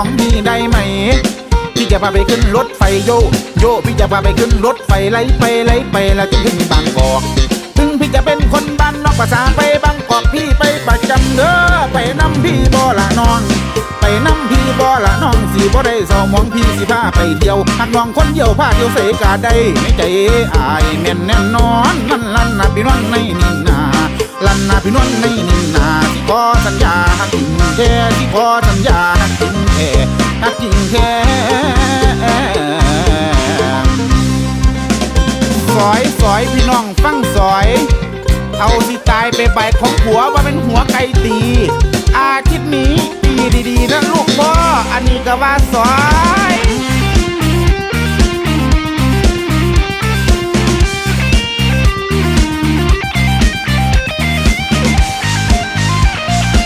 ของพี่ได้ไหม พี่จะพาไปขึ้นรถไฟโย โยพี่จะพาไปขึ้นรถไฟไล่ไปไล่ไปแล้วจนถึงบางกอก ถึงพี่จะเป็นคนบ้านนอกภาษาไปบางกอกพี่ไปประจำเด้อไปนำพี่บ่ละน้อง ไปนำพี่บ่ละน้องสิบ่ได้เศร้ามองพี่สิพาไปเที่ยวหักน้องคนเดียวพาเที่ยวเสกาได้ในใจอายแม่นแน่นอนนั่นลั่นนะพี่น้องในนี่นาลั่นนะพี่น้องในนี่นาที่ขอสัญญาหักจริงแท้ที่ขอสัญญา หักจริงแท้สอยสอยพี่น้องฟังสอย เอาสิตายไปใบของผัวว่าเป็นหัวไก่ตี อาทิตย์นี้ดีดีๆนะลูกพ่ออันนี้ก็ว่าสอย